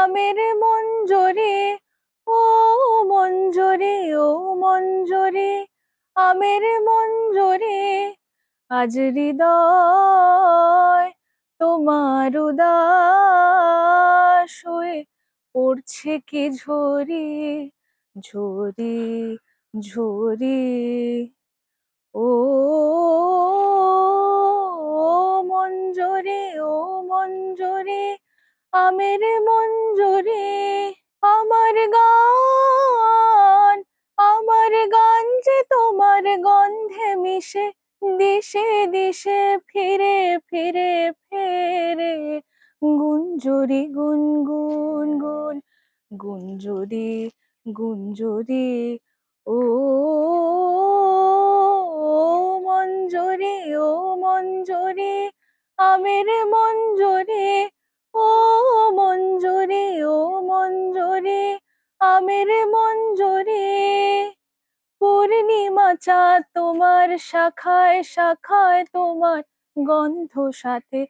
আমের মঞ্জরি, ও মঞ্জরি ও মঞ্জরি, আমের মঞ্জরি, আজ হৃদয় তোমার উদাস হয়ে পড়ছে কি ঝরি ঝরি ঝরি। ও আমের মঞ্জরি, আমার গান আমার গান যে তোমার গন্ধে মিশে, দিশে দিশে ফিরে ফিরে, ফেরে। গুঞ্জুরি গুন গুন গুন, গুঞ্জুরি, গুঞ্জরি, ও মঞ্জুরি ও মঞ্জুরি, আমের মঞ্জরি ও মঞ্জুরি ও মঞ্জুরি, আমের মঞ্জুরি। পূর্ণিমা চাঁদ তোমার শাখায় শাখায় তোমার গন্ধ সাথে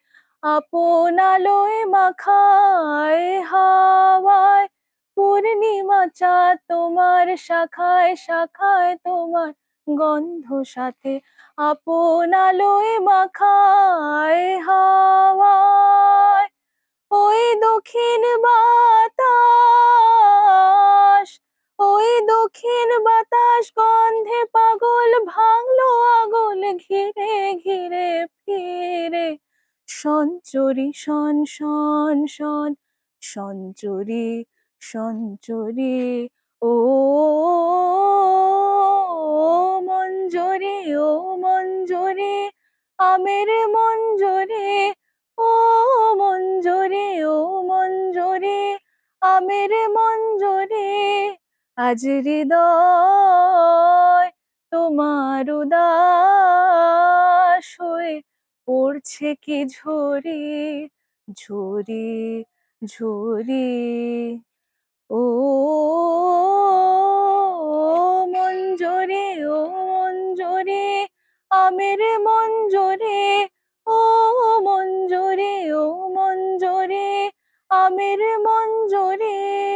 আপন আলোয় মাখায় হাওয়ায়। পূর্ণিমা চা তোমার শাখায় শাখায় তোমার গন্ধ সাথে আপন আলোয় মাখায় হাওয়ায়। ওই দক্ষিণ বাতাস, ওই দক্ষিণ বাতাস গন্ধে পাগল ভাঙলো আগল ঘিরে ঘিরে, ফিরে। সঞ্চরি শন শন শন সঞ্চরি সঞ্চরি, ও মঞ্জরি ও মঞ্জরি, আমের মঞ্জরি আমের মঞ্জরি, আজ হৃদয় তোমার উদাস হয়ে পড়ছে কি ঝরি ঝরি ঝরি। ও মঞ্জরি ও মঞ্জরি, আমের মঞ্জরি, ও মঞ্জরি, ও আমের মঞ্জরি।